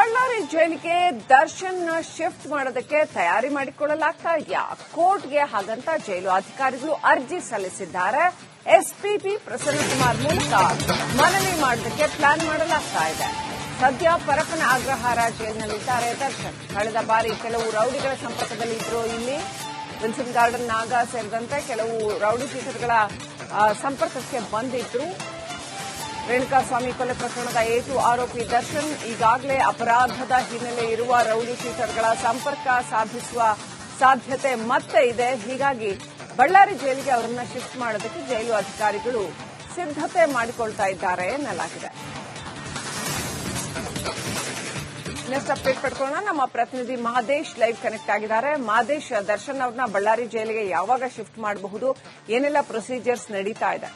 ಬಳ್ಳಾರಿ ಜೈಲಿಗೆ ದರ್ಶನ್ ಶಿಫ್ಟ್ ಮಾಡೋದಕ್ಕೆ ತಯಾರಿ ಮಾಡಿಕೊಳ್ಳಲಾಗ್ತಾ ಇದೆಯಾ ಕೋರ್ಟ್ಗೆ ಹಾಗಂತ ಜೈಲು ಅಧಿಕಾರಿಗಳು ಅರ್ಜಿ ಸಲ್ಲಿಸಿದ್ದಾರೆ. ಎಸ್ಪಿಪಿ ಪ್ರಸನ್ನಕುಮಾರ್ ಮೂಲಕ ಮನವಿ ಮಾಡೋದಕ್ಕೆ ಪ್ಲಾನ್ ಮಾಡಲಾಗ್ತಾ ಇದೆ. ಸದ್ಯ ಪರಪ್ಪನ ಅಗ್ರಹಾರ ಜೈಲಿನಲ್ಲಿದ್ದಾರೆ ದರ್ಶನ್. ಕಳೆದ ಬಾರಿ ಕೆಲವು ರೌಡಿಗಳ ಸಂಪರ್ಕದಲ್ಲಿ ಇದ್ರು ಇಲ್ಲಿ. ವಿಲ್ಸನ್ ಗಾರ್ಡನ್ ನಾಗ ಸೇರಿದಂತೆ ಕೆಲವು ರೌಡಿ ಶೀಟರ್ಗಳ ಸಂಪರ್ಕಕ್ಕೆ ಬಂದಿದ್ರು. ರೇಣುಕಾಸ್ವಾಮಿ ಕೊಲೆ ಪ್ರಕರಣದ ಏಟು ಆರೋಪಿ ದರ್ಶನ್ ಈಗಾಗಲೇ ಅಪರಾಧದ ಹಿನ್ನೆಲೆ ಇರುವ ರೌಡಿ ಶೀಟರ್ಗಳ ಸಂಪರ್ಕ ಸಾಧಿಸುವ ಸಾಧ್ಯತೆ ಮತ್ತೆ ಇದೆ. ಹೀಗಾಗಿ ಬಳ್ಳಾರಿ ಜೈಲಿಗೆ ಅವರನ್ನ ಶಿಫ್ಟ್ ಮಾಡೋದಕ್ಕೆ ಜೈಲು ಅಧಿಕಾರಿಗಳು ಸಿದ್ದತೆ ಮಾಡಿಕೊಳ್ತಾ ಇದ್ದಾರೆ ಎನ್ನಲಾಗಿದೆ. ನೆಕ್ಸ್ಟ್ ಅಪ್ಡೇಟ್ ಪಡ್ಕೊಳ್ಳೋಣ. ನಮ್ಮ ಪ್ರತಿನಿಧಿ ಮಹದೇಶ್ ಲೈವ್ ಕನೆಕ್ಟ್ ಆಗಿದ್ದಾರೆ. ಮಹದೇಶ್, ದರ್ಶನ್ ಅವ್ರನ್ನ ಬಳ್ಳಾರಿ ಜೈಲಿಗೆ ಯಾವಾಗ ಶಿಫ್ಟ್ ಮಾಡಬಹುದು? ಏನೆಲ್ಲ ಪ್ರೊಸೀಜರ್ಸ್ ನಡೀತಾ ಇದೆ?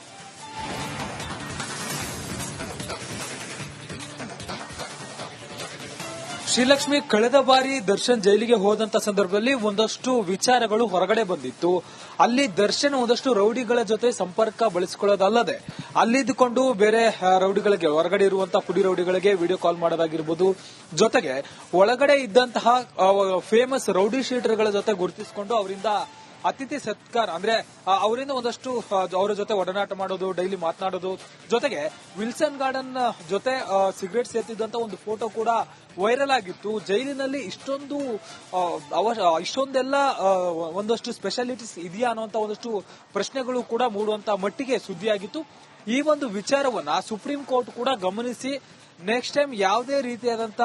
ಶ್ರೀಲಕ್ಷ್ಮಿ ಕಳೆದ ಬಾರಿ ದರ್ಶನ್ ಜೈಲಿಗೆ ಹೋದಂತ ಸಂದರ್ಭದಲ್ಲಿ ಒಂದಷ್ಟು ವಿಚಾರಗಳು ಹೊರಗಡೆ ಬಂದಿತ್ತು. ಅಲ್ಲಿ ದರ್ಶನ್ ಒಂದಷ್ಟು ರೌಡಿಗಳ ಜೊತೆ ಸಂಪರ್ಕ ಬಳಸಿಕೊಳ್ಳೋದಲ್ಲದೆ ಅಲ್ಲಿದ್ದುಕೊಂಡು ಬೇರೆ ರೌಡಿಗಳಿಗೆ, ಹೊರಗಡೆ ಇರುವಂತಹ ಪುಡಿ ರೌಡಿಗಳಿಗೆ ವಿಡಿಯೋ ಕಾಲ್ ಮಾಡೋದಾಗಿರ್ಬೋದು. ಜೊತೆಗೆ ಒಳಗಡೆ ಇದ್ದಂತಹ ಫೇಮಸ್ ರೌಡಿ ಶೀಟರ್ಗಳ ಜೊತೆ ಗುರುತಿಸಿಕೊಂಡು ಅವರಿಂದ ಅತಿಥಿ ಸತ್ಕಾರ, ಅಂದ್ರೆ ಅವರಿಂದ ಒಂದಷ್ಟು ಅವರ ಜೊತೆ ಒಡನಾಟ ಮಾಡೋದು, ಡೈಲಿ ಮಾತನಾಡೋದು, ಜೊತೆಗೆ ವಿಲ್ಸನ್ ಗಾರ್ಡನ್ ಜೊತೆ ಸಿಗರೇಟ್ ಸೇರ್ತಿದ್ದಂತ ಒಂದು ಫೋಟೋ ಕೂಡ ವೈರಲ್ ಆಗಿತ್ತು. ಜೈಲಿನಲ್ಲಿ ಇಷ್ಟೊಂದು ಇಷ್ಟೊಂದೆಲ್ಲ ಒಂದಷ್ಟು ಸ್ಪೆಷಾಲಿಟೀಸ್ ಇದೆಯಾ ಅನ್ನುವಂತ ಒಂದಷ್ಟು ಪ್ರಶ್ನೆಗಳು ಕೂಡ ಮೂಡುವಂತ ಮಟ್ಟಿಗೆ ಸುದ್ದಿಯಾಗಿತ್ತು. ಈ ಒಂದು ವಿಚಾರವನ್ನ ಸುಪ್ರೀಂ ಕೋರ್ಟ್ ಕೂಡ ಗಮನಿಸಿ, ನೆಕ್ಸ್ಟ್ ಟೈಮ್ ಯಾವುದೇ ರೀತಿಯಾದಂತ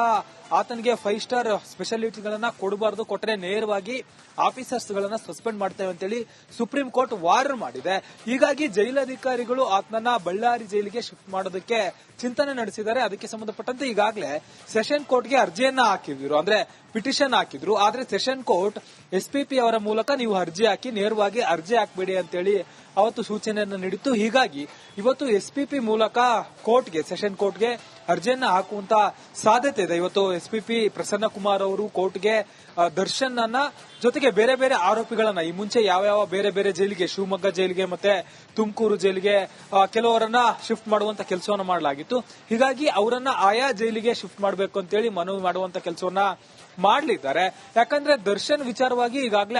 ಆತನಿಗೆ ಫೈವ್ ಸ್ಟಾರ್ ಸ್ಪೆಷಾಲಿಟಿಗಳನ್ನ ಕೊಡಬಾರದು ಕೊಟ್ಟರೆ ನೇರವಾಗಿ ಆಫೀಸರ್ಸ್ ಗಳನ್ನ ಸಸ್ಪೆಂಡ್ ಮಾಡ್ತೇವೆ ಅಂತೇಳಿ ಸುಪ್ರೀಂ ಕೋರ್ಟ್ ವಾರ್ನ್ ಮಾಡಿದೆ. ಹೀಗಾಗಿ ಜೈಲಧಿಕಾರಿಗಳು ಆತನನ್ನ ಬಳ್ಳಾರಿ ಜೈಲಿಗೆ ಶಿಫ್ಟ್ ಮಾಡೋದಕ್ಕೆ ಚಿಂತನೆ ನಡೆಸಿದ್ದಾರೆ. ಅದಕ್ಕೆ ಸಂಬಂಧಪಟ್ಟಂತೆ ಈಗಾಗಲೇ ಸೆಷನ್ ಕೋರ್ಟ್ಗೆ ಅರ್ಜಿಯನ್ನ ಹಾಕಿದ್ರು. ಅಂದ್ರೆ ಪಿಟಿಷನ್ ಹಾಕಿದ್ರು. ಆದ್ರೆ ಸೆಷನ್ ಕೋರ್ಟ್ ಎಸ್ಪಿಪಿ ಅವರ ಮೂಲಕ ನೀವು ಅರ್ಜಿ ಹಾಕಿ ನೇರವಾಗಿ ಅರ್ಜಿ ಹಾಕಬೇಡಿ ಅಂತೇಳಿ ಅವತ್ತು ಸೂಚನೆಯನ್ನು ನೀಡಿತ್ತು. ಹೀಗಾಗಿ ಇವತ್ತು ಎಸ್ಪಿಪಿ ಮೂಲಕ ಕೋರ್ಟ್ಗೆ ಸೆಷನ್ ಕೋರ್ಟ್ಗೆ ಅರ್ಜಿಯನ್ನ ಹಾಕುವಂತ ಸಾಧ್ಯತೆ ಇದೆ. ಇವತ್ತು ಎಸ್ಪಿಪಿ ಪ್ರಸನ್ನ ಕುಮಾರ್ ಅವರು ಕೋರ್ಟ್ಗೆ ದರ್ಶನ್ ಅನ್ನ ಜೊತೆಗೆ ಬೇರೆ ಬೇರೆ ಆರೋಪಿಗಳನ್ನ, ಈ ಮುಂಚೆ ಯಾವ ಯಾವ ಬೇರೆ ಬೇರೆ ಜೈಲಿಗೆ, ಶಿವಮೊಗ್ಗ ಜೈಲಿಗೆ ಮತ್ತೆ ತುಮಕೂರು ಜೈಲಿಗೆ ಕೆಲವರನ್ನ ಶಿಫ್ಟ್ ಮಾಡುವಂತ ಕೆಲಸವನ್ನ ಮಾಡಲಾಗಿತ್ತು. ಹೀಗಾಗಿ ಅವರನ್ನ ಆಯಾ ಜೈಲಿಗೆ ಶಿಫ್ಟ್ ಮಾಡಬೇಕು ಅಂತೇಳಿ ಮನವಿ ಮಾಡುವಂತ ಕೆಲಸವನ್ನ ಮಾಡಲಿದ್ದಾರೆ. ಯಾಕಂದ್ರೆ ದರ್ಶನ್ ವಿಚಾರವಾಗಿ ಈಗಾಗಲೇ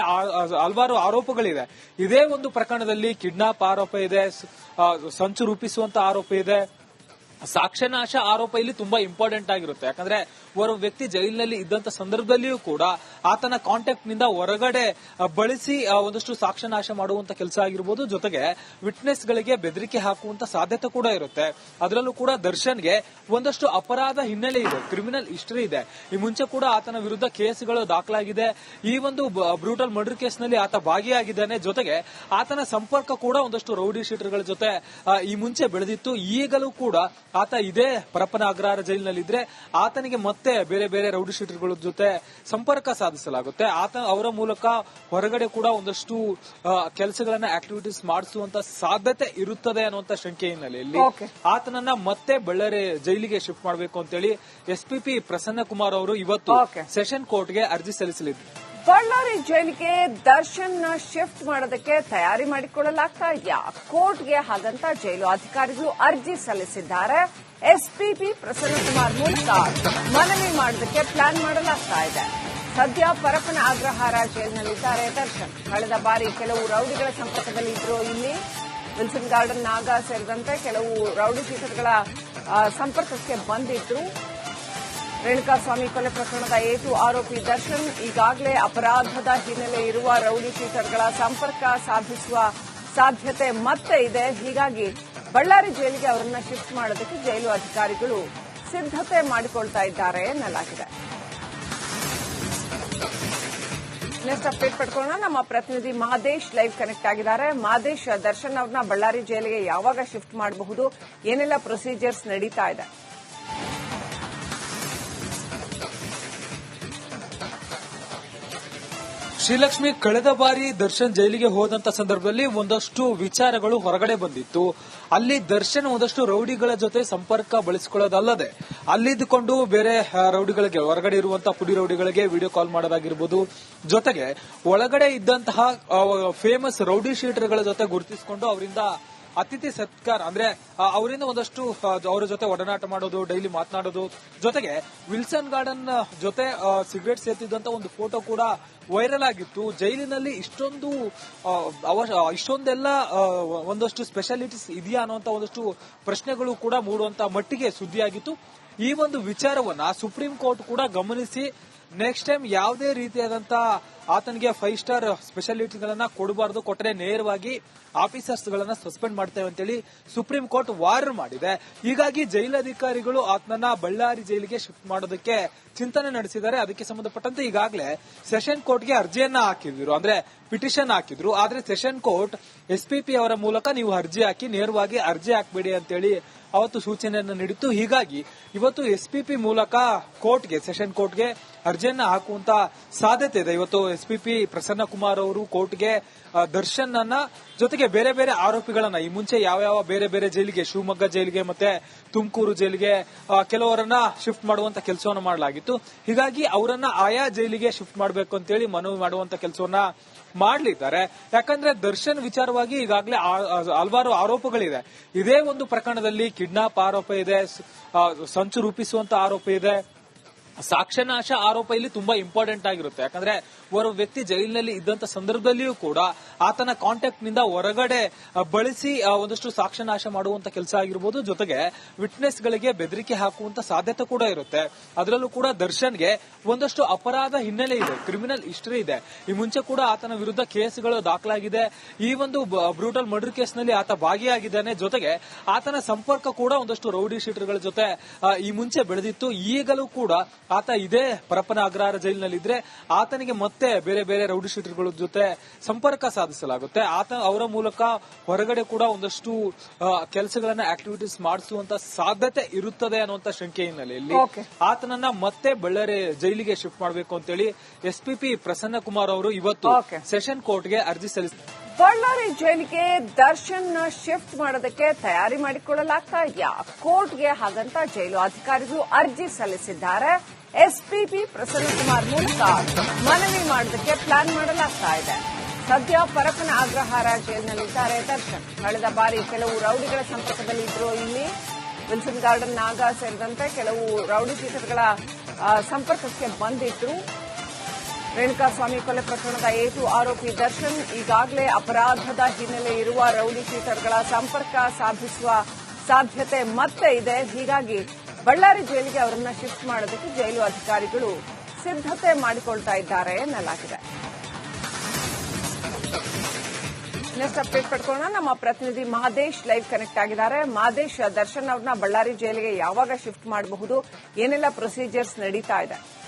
ಹಲವಾರು ಆರೋಪಗಳಿದೆ ಇದೇ ಒಂದು ಪ್ರಕರಣದಲ್ಲಿ ಕಿಡ್ನಾಪ್ ಆರೋಪ ಇದೆ ಸಂಚು ರೂಪಿಸುವಂತ ಆರೋಪ ಇದೆ. ಸಾಕ್ಷ್ಯನಾಶ ಆರೋಪ ಇಲ್ಲಿ ತುಂಬಾ ಇಂಪಾರ್ಟೆಂಟ್ ಆಗಿರುತ್ತೆ. ಯಾಕಂದ್ರೆ ಓರ್ವ ವ್ಯಕ್ತಿ ಜೈಲಿನಲ್ಲಿ ಇದ್ದಂತ ಸಂದರ್ಭದಲ್ಲಿಯೂ ಕೂಡ ಆತನ ಕಾಂಟ್ಯಾಕ್ಟ್ನಿಂದ ಹೊರಗಡೆ ಬಳಸಿ ಒಂದಷ್ಟು ಸಾಕ್ಷ್ಯನಾಶ ಮಾಡುವಂತ ಕೆಲಸ ಆಗಿರ್ಬೋದು. ಜೊತೆಗೆ ವಿಟ್ನೆಸ್ ಗಳಿಗೆ ಬೆದರಿಕೆ ಹಾಕುವಂತ ಸಾಧ್ಯತೆ ಕೂಡ ಇರುತ್ತೆ. ಅದರಲ್ಲೂ ಕೂಡ ದರ್ಶನ್ಗೆ ಒಂದಷ್ಟು ಅಪರಾಧ ಹಿನ್ನೆಲೆ ಇದೆ. ಕ್ರಿಮಿನಲ್ ಹಿಸ್ಟರಿ ಇದೆ. ಈ ಮುಂಚೆ ಕೂಡ ಆತನ ವಿರುದ್ಧ ಕೇಸ್ಗಳು ದಾಖಲಾಗಿದೆ. ಈ ಒಂದು ಬ್ರೂಟಲ್ ಮರ್ಡರ್ ಕೇಸ್ನಲ್ಲಿ ಆತ ಭಾಗಿಯಾಗಿದ್ದಾನೆ. ಜೊತೆಗೆ ಆತನ ಸಂಪರ್ಕ ಕೂಡ ಒಂದಷ್ಟು ರೌಡಿ ಶೀಟರ್ಗಳ ಜೊತೆ ಈ ಮುಂಚೆ ಬೆಳೆದಿತ್ತು. ಈಗಲೂ ಕೂಡ ಆತ ಇದೇ ಪರಪ್ಪನ ಅಗ್ರಹಾರ ಜೈಲಿನಲ್ಲಿದ್ರೆ ಆತನಿಗೆ ಬೇರೆ ಬೇರೆ ರೌಡಿ ಶೀಟರ್ಗಳ ಜೊತೆ ಸಂಪರ್ಕ ಸಾಧಿಸಲಾಗುತ್ತೆ. ಆತ ಅವರ ಮೂಲಕ ಹೊರಗಡೆ ಕೂಡ ಒಂದಷ್ಟು ಕೆಲಸಗಳನ್ನ ಆಕ್ಟಿವಿಟೀಸ್ ಮಾಡಿಸುವಂತ ಸಾಧ್ಯತೆ ಇರುತ್ತದೆ ಅನ್ನುವಂತ ಶಂಕೆ ಹಿನ್ನೆಲೆಯಲ್ಲಿ ಆತನನ್ನ ಮತ್ತೆ ಬಳ್ಳಾರಿ ಜೈಲಿಗೆ ಶಿಫ್ಟ್ ಮಾಡಬೇಕು ಅಂತೇಳಿ ಎಸ್ಪಿಪಿ ಪ್ರಸನ್ನ ಕುಮಾರ್ ಅವರು ಇವತ್ತು ಸೆಷನ್ ಸೆಷನ್ ಕೋರ್ಟ್ಗೆ ಅರ್ಜಿ ಸಲ್ಲಿಸಲಿದ್ದಾರೆ. ಬಳ್ಳಾರಿ ಜೈಲಿಗೆ ದರ್ಶನ್ ಶಿಫ್ಟ್ ಮಾಡೋದಕ್ಕೆ ತಯಾರಿ ಮಾಡಿಕೊಳ್ಳಲಾಗ್ತಾ ಇದೆಯಾ ಕೋರ್ಟ್ಗೆ ಹಾಗಂತ ಜೈಲು ಅಧಿಕಾರಿಗಳು ಅರ್ಜಿ ಸಲ್ಲಿಸಿದ್ದಾರೆ. ಎಸ್ಪಿಪಿ ಪ್ರಸನ್ನಕುಮಾರ್ ಮೂಲಕ ಮನವಿ ಮಾಡೋದಕ್ಕೆ ಪ್ಲಾನ್ ಮಾಡಲಾಗ್ತಾ ಇದೆ. ಸದ್ಯ ಪರಪ್ಪನ ಅಗ್ರಹಾರ ಜೈಲಿನಲ್ಲಿದ್ದಾರೆ ದರ್ಶನ್. ಕಳೆದ ಬಾರಿ ಕೆಲವು ರೌಡಿಗಳ ಸಂಪರ್ಕದಲ್ಲಿ ಇದ್ರು ಇಲ್ಲಿ. ವಿಲ್ಸನ್ ಗಾರ್ಡನ್ ನಾಗ ಸೇರಿದಂತೆ ಕೆಲವು ರೌಡಿ ಶೀಟರ್ಗಳ ಸಂಪರ್ಕಕ್ಕೆ ಬಂದಿದ್ರು. ರೇಣುಕಾಸ್ವಾಮಿ ಕೊಲೆ ಪ್ರಕರಣದ ಏಟು ಆರೋಪಿ ದರ್ಶನ್ ಈಗಾಗಲೇ ಅಪರಾಧದ ಹಿನ್ನೆಲೆ ಇರುವ ರೌಡಿ ಶೀಟರ್ಗಳ ಸಂಪರ್ಕ ಸಾಧಿಸುವ ಸಾಧ್ಯತೆ ಮತ್ತೆ ಇದೆ. ಹೀಗಾಗಿ ಬಳ್ಳಾರಿ ಜೈಲಿಗೆ ಅವರನ್ನ ಶಿಫ್ಟ್ ಮಾಡೋದಕ್ಕೆ ಜೈಲು ಅಧಿಕಾರಿಗಳು ಸಿದ್ದತೆ ಮಾಡಿಕೊಳ್ತಾ ಇದ್ದಾರೆ ಎನ್ನಲಾಗಿದೆ. ನೆಕ್ಸ್ಟ್ ಅಪ್ಡೇಟ್ ಪಡ್ಕೊಳ್ಳೋಣ. ನಮ್ಮ ಪ್ರತಿನಿಧಿ ಮಾದೇಶ್ ಲೈವ್ ಕನೆಕ್ಟ್ ಆಗಿದ್ದಾರೆ. ಮಾದೇಶ್, ದರ್ಶನ್ ಅವ್ರನ್ನ ಬಳ್ಳಾರಿ ಜೈಲಿಗೆ ಯಾವಾಗ ಶಿಫ್ಟ್ ಮಾಡಬಹುದು? ಏನೆಲ್ಲ ಪ್ರೊಸೀಜರ್ಸ್ ನಡೀತಾ ಇದೆ? ಶ್ರೀಲಕ್ಷ್ಮಿ ಕಳೆದ ಬಾರಿ ದರ್ಶನ್ ಜೈಲಿಗೆ ಹೋದಂತ ಸಂದರ್ಭದಲ್ಲಿ ಒಂದಷ್ಟು ವಿಚಾರಗಳು ಹೊರಗಡೆ ಬಂದಿತ್ತು. ಅಲ್ಲಿ ದರ್ಶನ್ ಒಂದಷ್ಟು ರೌಡಿಗಳ ಜೊತೆ ಸಂಪರ್ಕ ಬಳಸಿಕೊಳ್ಳೋದಲ್ಲದೆ ಅಲ್ಲಿದ್ದುಕೊಂಡು ಬೇರೆ ರೌಡಿಗಳಿಗೆ, ಹೊರಗಡೆ ಇರುವಂತಹ ಪುಡಿ ರೌಡಿಗಳಿಗೆ ವಿಡಿಯೋ ಕಾಲ್ ಮಾಡೋದಾಗಿರ್ಬೋದು. ಜೊತೆಗೆ ಒಳಗಡೆ ಇದ್ದಂತಹ ಫೇಮಸ್ ರೌಡಿ ಶೀಟರ್ಗಳ ಜೊತೆ ಗುರುತಿಸಿಕೊಂಡು ಅವರಿಂದ ಅತಿಥಿ ಸತ್ಕಾರ, ಅಂದ್ರೆ ಅವರಿಂದ ಒಂದಷ್ಟು ಅವರ ಜೊತೆ ಒಡನಾಟ ಮಾಡೋದು ಡೈಲಿ ಮಾತನಾಡೋದು. ಜೊತೆಗೆ ವಿಲ್ಸನ್ ಗಾರ್ಡನ್ ಜೊತೆ ಸಿಗರೇಟ್ ಸೇರ್ತಿದ್ದಂತ ಒಂದು ಫೋಟೋ ಕೂಡ ವೈರಲ್ ಆಗಿತ್ತು. ಜೈಲಿನಲ್ಲಿ ಇಷ್ಟೊಂದು ಇಷ್ಟೊಂದೆಲ್ಲ ಒಂದಷ್ಟು ಸ್ಪೆಷಾಲಿಟೀಸ್ ಇದೆಯಾ ಅನ್ನುವಂತ ಒಂದಷ್ಟು ಪ್ರಶ್ನೆಗಳು ಕೂಡ ಮೂಡುವಂತ ಮಟ್ಟಿಗೆ ಸುದ್ದಿಯಾಗಿತ್ತು. ಈ ಒಂದು ವಿಚಾರವನ್ನ ಸುಪ್ರೀಂ ಕೋರ್ಟ್ ಕೂಡ ಗಮನಿಸಿ ನೆಕ್ಸ್ಟ್ ಟೈಮ್ ಯಾವುದೇ ರೀತಿಯಾದಂತ ಆತನಿಗೆ ಫೈವ್ ಸ್ಟಾರ್ ಸ್ಪೆಷಾಲಿಟಿಗಳನ್ನ ಕೊಡಬಾರದು ಕೊಟ್ಟರೆ ನೇರವಾಗಿ ಆಫೀಸರ್ಸ್ ಗಳನ್ನ ಸಸ್ಪೆಂಡ್ ಮಾಡ್ತೇವೆ ಅಂತೇಳಿ ಸುಪ್ರೀಂ ಕೋರ್ಟ್ ವಾರ್ನ್ ಮಾಡಿದೆ. ಹೀಗಾಗಿ ಜೈಲಧಿಕಾರಿಗಳು ಆತನನ್ನ ಬಳ್ಳಾರಿ ಜೈಲಿಗೆ ಶಿಫ್ಟ್ ಮಾಡೋದಕ್ಕೆ ಚಿಂತನೆ ನಡೆಸಿದ್ದಾರೆ. ಅದಕ್ಕೆ ಸಂಬಂಧಪಟ್ಟಂತೆ ಈಗಾಗಲೇ ಸೆಷನ್ ಕೋರ್ಟ್ಗೆ ಅರ್ಜಿಯನ್ನ ಹಾಕಿದ್ರು. ಅಂದ್ರೆ ಪಿಟಿಷನ್ ಹಾಕಿದ್ರು. ಆದ್ರೆ ಸೆಷನ್ ಕೋರ್ಟ್, ಎಸ್ಪಿಪಿ ಅವರ ಮೂಲಕ ನೀವು ಅರ್ಜಿ ಹಾಕಿ, ನೇರವಾಗಿ ಅರ್ಜಿ ಹಾಕಬೇಡಿ ಅಂತೇಳಿ ಅವತ್ತು ಸೂಚನೆಯನ್ನು ನೀಡಿತ್ತು. ಹೀಗಾಗಿ ಇವತ್ತು ಎಸ್ಪಿಪಿ ಮೂಲಕ ಕೋರ್ಟ್ಗೆ, ಸೆಷನ್ ಕೋರ್ಟ್ಗೆ ಅರ್ಜಿಯನ್ನ ಹಾಕುವಂತ ಸಾಧ್ಯತೆ ಇದೆ. ಇವತ್ತು ಎಸ್ ಪಿ ಪ್ರಸನ್ನ ಕುಮಾರ್ ಅವರು ಕೋರ್ಟ್ಗೆ ದರ್ಶನ್ ಅನ್ನ ಜೊತೆಗೆ ಬೇರೆ ಬೇರೆ ಆರೋಪಿಗಳನ್ನ, ಈ ಮುಂಚೆ ಯಾವ ಯಾವ ಬೇರೆ ಬೇರೆ ಜೈಲಿಗೆ, ಶಿವಮೊಗ್ಗ ಜೈಲಿಗೆ ಮತ್ತೆ ತುಮಕೂರು ಜೈಲಿಗೆ ಕೆಲವರನ್ನ ಶಿಫ್ಟ್ ಮಾಡುವಂತ ಕೆಲಸವನ್ನ ಮಾಡಲಾಗಿತ್ತು. ಹೀಗಾಗಿ ಅವರನ್ನ ಆಯಾ ಜೈಲಿಗೆ ಶಿಫ್ಟ್ ಮಾಡಬೇಕು ಅಂತೇಳಿ ಮನವಿ ಮಾಡುವಂತ ಕೆಲಸವನ್ನ ಮಾಡ್ಲಿದ್ದಾರೆ. ಯಾಕಂದ್ರೆ ದರ್ಶನ್ ವಿಚಾರವಾಗಿ ಈಗಾಗಲೇ ಹಲವಾರು ಆರೋಪಗಳಿದೆ. ಇದೇ ಒಂದು ಪ್ರಕರಣದಲ್ಲಿ ಕಿಡ್ನಾಪ್ ಆರೋಪ ಇದೆ ಸಂಚು ರೂಪಿಸುವಂತ ಆರೋಪ ಇದೆ. ಸಾಕ್ಷ್ಯನಾಶ ಆರೋಪ ಇಲ್ಲಿ ತುಂಬಾ ಇಂಪಾರ್ಟೆಂಟ್ ಆಗಿರುತ್ತೆ. ಯಾಕಂದ್ರೆ ಓರ್ವ ವ್ಯಕ್ತಿ ಜೈಲಿನಲ್ಲಿ ಇದ್ದಂತ ಸಂದರ್ಭದಲ್ಲಿಯೂ ಕೂಡ ಆತನ ಕಾಂಟ್ಯಾಕ್ಟ್ನಿಂದ ಹೊರಗಡೆ ಬಳಸಿ ಒಂದಷ್ಟು ಸಾಕ್ಷ್ಯನಾಶ ಮಾಡುವಂತ ಕೆಲಸ ಆಗಿರ್ಬೋದು, ಜೊತೆಗೆ ವಿಟ್ನೆಸ್ ಗಳಿಗೆ ಬೆದರಿಕೆ ಹಾಕುವಂತ ಸಾಧ್ಯತೆ ಕೂಡ ಇರುತ್ತೆ. ಅದರಲ್ಲೂ ಕೂಡ ದರ್ಶನ್ಗೆ ಒಂದಷ್ಟು ಅಪರಾಧ ಹಿನ್ನೆಲೆ ಇದೆ ಕ್ರಿಮಿನಲ್ ಹಿಸ್ಟರಿ ಇದೆ. ಈ ಮುಂಚೆ ಕೂಡ ಆತನ ವಿರುದ್ಧ ಕೇಸ್ಗಳು ದಾಖಲಾಗಿದೆ. ಈ ಒಂದು ಬ್ರೂಟಲ್ ಮರ್ಡರ್ ಕೇಸ್ನಲ್ಲಿ ಆತ ಭಾಗಿಯಾಗಿದ್ದಾನೆ. ಜೊತೆಗೆ ಆತನ ಸಂಪರ್ಕ ಕೂಡ ಒಂದಷ್ಟು ರೌಡಿ ಶೀಟರ್ಗಳ ಜೊತೆ ಈ ಮುಂಚೆ ಬೆಳೆದಿತ್ತು. ಈಗಲೂ ಕೂಡ ಆತ ಇದೇ ಪರಪ್ಪನ ಅಗ್ರಹಾರ ಜೈಲಿನಲ್ಲಿದ್ರೆ ಆತನಿಗೆ ಮತ್ತೆ ಬೇರೆ ಬೇರೆ ರೌಡಿ ಶೀಟರ್ಗಳ ಜೊತೆ ಸಂಪರ್ಕ ಸಾಧಿಸಲಾಗುತ್ತೆ ಆತ ಅವರ ಮೂಲಕ ಹೊರಗಡೆ ಕೂಡ ಒಂದಷ್ಟು ಕೆಲಸಗಳನ್ನ ಆಕ್ಟಿವಿಟೀಸ್ ಮಾಡಿಸುವಂತ ಸಾಧ್ಯತೆ ಇರುತ್ತದೆ ಅನ್ನುವಂತ ಶಂಕೆ ಹಿನ್ನೆಲೆಯಲ್ಲಿ. ಆತನನ್ನ ಮತ್ತೆ ಬಳ್ಳಾರಿ ಜೈಲಿಗೆ ಶಿಫ್ಟ್ ಮಾಡಬೇಕು ಅಂತೇಳಿ ಎಸ್ಪಿಪಿ ಪ್ರಸನ್ನ ಕುಮಾರ್ ಅವರು ಇವತ್ತು. ಸೆಷನ್ ಕೋರ್ಟ್ಗೆ ಅರ್ಜಿ ಸಲ್ಲಿಸಿದ್ದಾರೆ ಬಳ್ಳಾರಿ ಜೈಲಿಗೆ ದರ್ಶನ್ ಶಿಫ್ಟ್ ಮಾಡೋದಕ್ಕೆ ತಯಾರಿ ಮಾಡಿಕೊಳ್ಳಲಾಗ್ತಾ ಇದೆಯಾ? ಕೋರ್ಟ್ಗೆ ಹಾಗಂತ ಜೈಲು ಅಧಿಕಾರಿಗಳು ಅರ್ಜಿ ಸಲ್ಲಿಸಿದ್ದಾರೆ. ಎಸ್ಪಿಪಿ ಪ್ರಸನ್ನಕುಮಾರ್ ಮೂಲಕ ಮನವಿ ಮಾಡೋದಕ್ಕೆ ಪ್ಲಾನ್ ಮಾಡಲಾಗ್ತಾ ಇದೆ. ಸದ್ಯ ಪರಪ್ಪನ ಅಗ್ರಹಾರ ಜೈಲಿನಲ್ಲಿದ್ದಾರೆ ದರ್ಶನ್. ಕಳೆದ ಬಾರಿ ಕೆಲವು ರೌಡಿಗಳ ಸಂಪರ್ಕದಲ್ಲಿ ಇದ್ರು ಇಲ್ಲಿ. ವಿಲ್ಸನ್ ಗಾರ್ಡನ್ ನಾಗ ಸೇರಿದಂತೆ ಕೆಲವು ರೌಡಿ ಶೀಟರ್ಗಳ ಸಂಪರ್ಕಕ್ಕೆ ಬಂದಿದ್ರು. ರೇಣುಕಾಸ್ವಾಮಿ ಕೊಲೆ ಪ್ರಕರಣದ ಏಟು ಆರೋಪಿ ದರ್ಶನ್ ಈಗಾಗಲೇ ಅಪರಾಧದ ಹಿನ್ನೆಲೆ ಇರುವ ರೌಡಿ ಶೀಟರ್ಗಳ ಸಂಪರ್ಕ ಸಾಧಿಸುವ ಸಾಧ್ಯತೆ ಮತ್ತೆ ಇದೆ. ಹೀಗಾಗಿ ಬಳ್ಳಾರಿ ಜೈಲಿಗೆ ಅವರನ್ನ ಶಿಫ್ಟ್ ಮಾಡೋದಕ್ಕೆ ಜೈಲು ಅಧಿಕಾರಿಗಳು ಸಿದ್ಧತೆ ಮಾಡಿಕೊಳ್ತಾ ಇದ್ದಾರೆ ಎನ್ನಲಾಗಿದೆ. ಅಪ್ಡೇಟ್ ಪಡ್ಕೊಳ್ಳೋಣ. ನಮ್ಮ ಪ್ರತಿನಿಧಿ ಮಹದೇಶ್ ಲೈವ್ ಕನೆಕ್ಟ್ ಆಗಿದ್ದಾರೆ. ಮಹದೇಶ್, ದರ್ಶನ್ ಅವ್ರನ್ನ ಬಳ್ಳಾರಿ ಜೈಲಿಗೆ ಯಾವಾಗ ಶಿಫ್ಟ್ ಮಾಡಬಹುದು? ಏನೆಲ್ಲ ಪ್ರೊಸೀಜರ್ಸ್ ನಡೀತಾ ಇದೆ?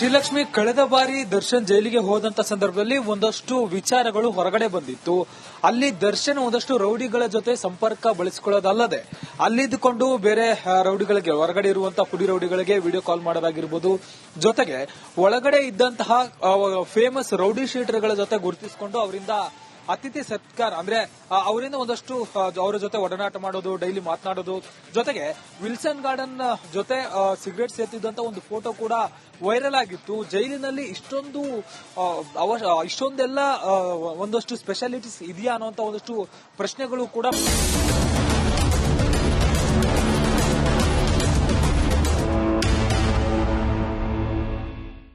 ಶ್ರೀಲಕ್ಷ್ಮಿ ಕಳೆದ ಬಾರಿ ದರ್ಶನ್ ಜೈಲಿಗೆ ಹೋದಂತ ಸಂದರ್ಭದಲ್ಲಿ ಒಂದಷ್ಟು ವಿಚಾರಗಳು ಹೊರಗಡೆ ಬಂದಿತ್ತು. ಅಲ್ಲಿ ದರ್ಶನ್ ಒಂದಷ್ಟು ರೌಡಿಗಳ ಜೊತೆ ಸಂಪರ್ಕ ಬಳಸಿಕೊಳ್ಳೋದಲ್ಲದೆ, ಅಲ್ಲಿದ್ದುಕೊಂಡು ಬೇರೆ ರೌಡಿಗಳಿಗೆ, ಹೊರಗಡೆ ಇರುವಂತ ಪುಡಿ ರೌಡಿಗಳಿಗೆ ವಿಡಿಯೋ ಕಾಲ್ ಮಾಡೋದಾಗಿರ್ಬೋದು, ಜೊತೆಗೆ ಒಳಗಡೆ ಇದ್ದಂತಹ ಫೇಮಸ್ ರೌಡಿ ಶೀಟರ್ಗಳ ಜೊತೆ ಗುರುತಿಸಿಕೊಂಡು ಅವರಿಂದ ಅತಿಥಿ ಸತ್ಕಾರ, ಅಂದ್ರೆ ಅವರಿಂದ ಒಂದಷ್ಟು ಅವರ ಜೊತೆ ಒಡನಾಟ ಮಾಡೋದು, ಡೈಲಿ ಮಾತನಾಡೋದು, ಜೊತೆಗೆ ವಿಲ್ಸನ್ ಗಾರ್ಡನ್ ಜೊತೆ ಸಿಗರೇಟ್ ಸೇರ್ತಿದ್ದಂತ ಒಂದು ಫೋಟೋ ಕೂಡ ವೈರಲ್ ಆಗಿತ್ತು. ಜೈಲಿನಲ್ಲಿ ಇಷ್ಟೊಂದು ಇಷ್ಟೊಂದೆಲ್ಲ ಒಂದಷ್ಟು ಸ್ಪೆಷಾಲಿಟೀಸ್ ಇದೆಯಾ ಅನ್ನುವಂತ ಒಂದಷ್ಟು ಪ್ರಶ್ನೆಗಳು ಕೂಡ